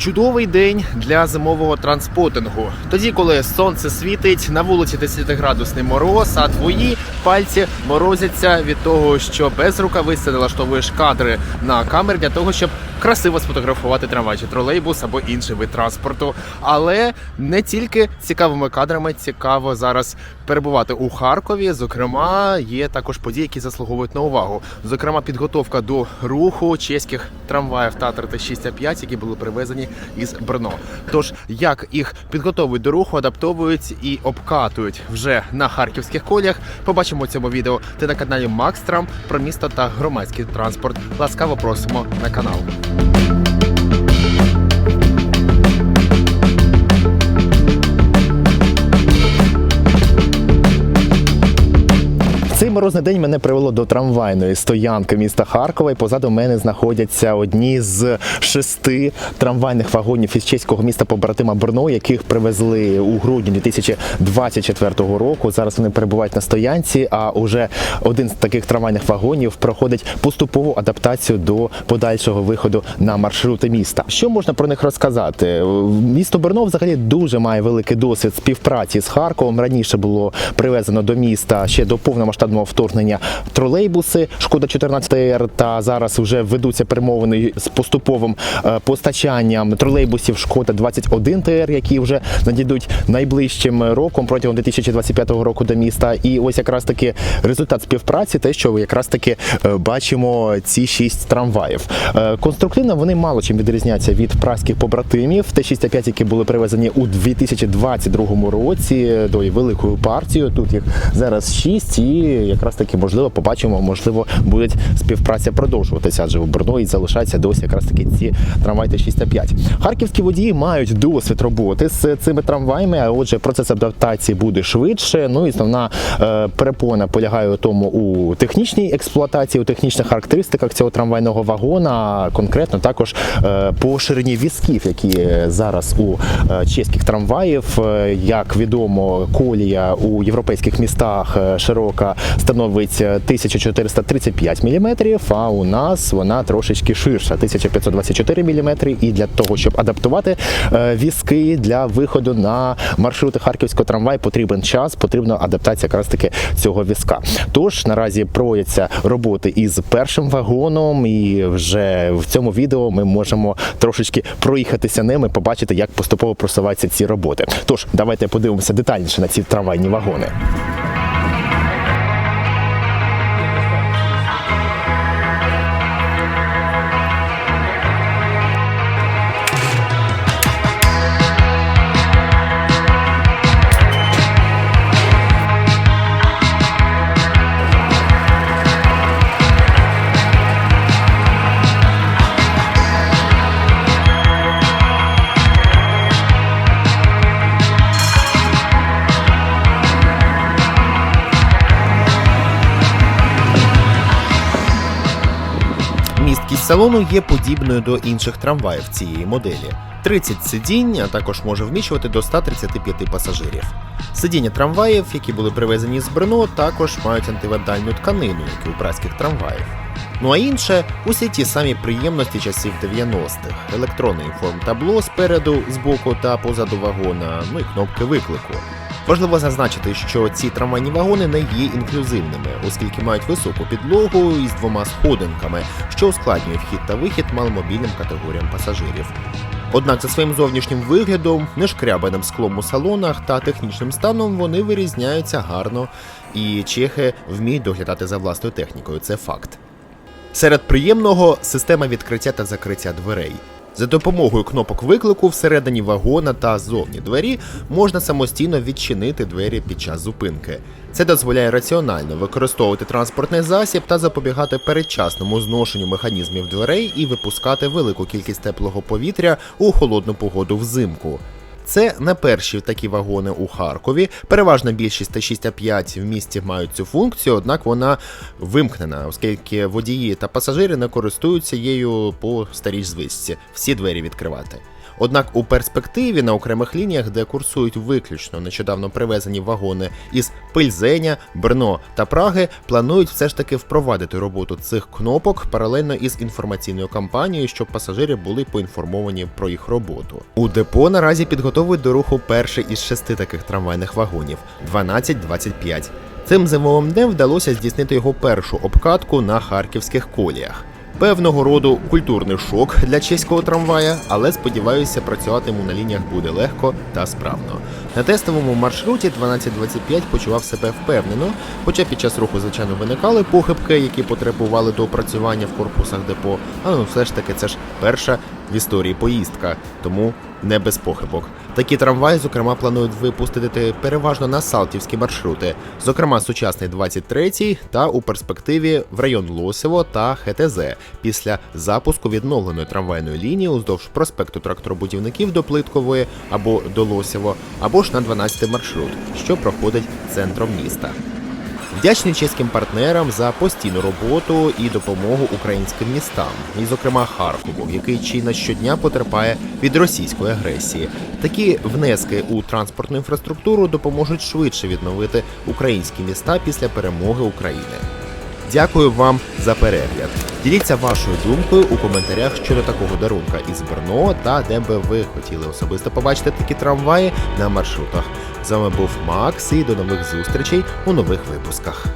Чудовий день для зимового транспортингу. Тоді, коли сонце світить, на вулиці 10-градусний мороз, а твої пальці морозяться від того, що без рукавиці налаштовуєш кадри на камері для того, щоб красиво сфотографувати трамвай чи тролейбус або інший вид транспорту. Але не тільки цікавими кадрами цікаво зараз перебувати у Харкові. Зокрема, є також події, які заслуговують на увагу. Зокрема, підготовка до руху чеських трамваїв Татар Т-6 5 які були привезені із Брно. Тож як їх підготовують до руху, адаптовують і обкатують вже на харківських коліях. Побачимо у цьому відео. Ти на каналі Макс Трам про місто та громадський транспорт. Ласкаво просимо на канал. Цей морозний день мене привело до трамвайної стоянки міста Харкова. І позаду мене знаходяться одні з шести трамвайних вагонів із чеського міста побратима Брно, яких привезли у грудні 2024 року. Зараз вони перебувають на стоянці. А уже один з таких трамвайних вагонів проходить поступову адаптацію до подальшого виходу на маршрути міста. Що можна про них розказати? Місто Брно взагалі дуже має великий досвід співпраці з Харковом. Раніше було привезено до міста ще до повномасштабного вторгнення тролейбуси Шкода 14 р та зараз вже ведуться перемовини з поступовим е, постачанням тролейбусів Шкода 21 ТР, які вже надійдуть найближчим роком протягом 2025 року до міста. І ось якраз таки результат співпраці, те, що якраз таки е, бачимо ці шість трамваїв. Е, Конструктивно вони мало чим відрізняться від праських побратимів Т-65, які були привезені у 2022 році до великою партією. Тут їх зараз шість, і якраз таки можливо побачимо, можливо, буде співпраця продовжуватися, адже в Брно і залишаються досі якраз таки ці трамваї Т-65. Харківські водії мають досвід роботи з цими трамваями, а отже, процес адаптації буде швидше. Ну і основна е, перепона полягає у тому у технічній експлуатації, у технічних характеристиках цього трамвайного вагона, конкретно також е, по ширині візків, які зараз у е, чеських трамваїв. Як відомо, колія у європейських містах широка становить е, 1435 мм, а у нас вона трошечки ширша 1524 мм. І для того, щоб адаптувати е, візки для виходу на маршрути харківського трамваю, потрібен час, потрібна адаптація якраз таки цього візка. Тож наразі проводяться роботи із першим вагоном, і вже в цьому відео ми можемо трошечки проїхатися ними, побачити, як поступово просуваються ці роботи. Тож давайте подивимося детальніше на ці трамвайні вагони. Місткість салону є подібною до інших трамваїв цієї моделі. 30 сидінь, а також може вміщувати до 135 пасажирів. Сидіння трамваїв, які були привезені з Брно, також мають антивандальну тканину, як і у праських трамваїв. Ну а інше усі ті самі приємності часів 90-х: електронний інформтабло спереду, збоку та позаду вагона, ну і кнопки виклику. Важливо зазначити, що ці трамвайні вагони не є інклюзивними, оскільки мають високу підлогу із двома сходинками, що ускладнює вхід та вихід маломобільним категоріям пасажирів. Однак за своїм зовнішнім виглядом, нешкрябаним склом у салонах та технічним станом вони вирізняються гарно, і чехи вміють доглядати за власною технікою. Це факт. Серед приємного система відкриття та закриття дверей. За допомогою кнопок виклику всередині вагона та зовні двері можна самостійно відчинити двері під час зупинки. Це дозволяє раціонально використовувати транспортний засіб та запобігати передчасному зношенню механізмів дверей і випускати велику кількість теплого повітря у холодну погоду взимку. Це не перші такі вагони у Харкові. Переважна більшість Т-6А5 в місті мають цю функцію, однак вона вимкнена, оскільки водії та пасажири не користуються її по старій звичці всі двері відкривати. Однак у перспективі на окремих лініях, де курсують виключно нещодавно привезені вагони із Пильзеня, Брно та Праги, планують все ж таки впровадити роботу цих кнопок паралельно із інформаційною кампанією, щоб пасажири були поінформовані про їх роботу. У депо наразі підготовують до руху перший із шести таких трамвайних вагонів 12-25. Цим зимовим днем вдалося здійснити його першу обкатку на харківських коліях. Певного роду культурний шок для чеського трамвая, але сподіваюся, працювати йому на лініях буде легко та справно. На тестовому маршруті 1225 почував себе впевнено, хоча під час руху, звичайно, виникали похибки, які потребували доопрацювання в корпусах депо. Але ну все ж таки це ж перша в історії поїздка, тому не без похибок. Такі трамваї, зокрема, планують випустити переважно на салтівські маршрути, зокрема сучасний 23 та у перспективі в район Лосево та ХТЗ після запуску відновленої трамвайної лінії уздовж проспекту тракторобудівників до Плиткової або до Лосево, або ж на 12 маршрут, що проходить центром міста. Вдячний чеським партнерам за постійну роботу і допомогу українським містам, і, зокрема, Харкову, який чи на щодня потерпає від російської агресії. Такі внески у транспортну інфраструктуру допоможуть швидше відновити українські міста після перемоги України. Дякую вам за перегляд. Діліться вашою думкою у коментарях щодо такого дарунка із Берно та де би ви хотіли особисто побачити такі трамваї на маршрутах. З вами був Макс і до нових зустрічей у нових випусках.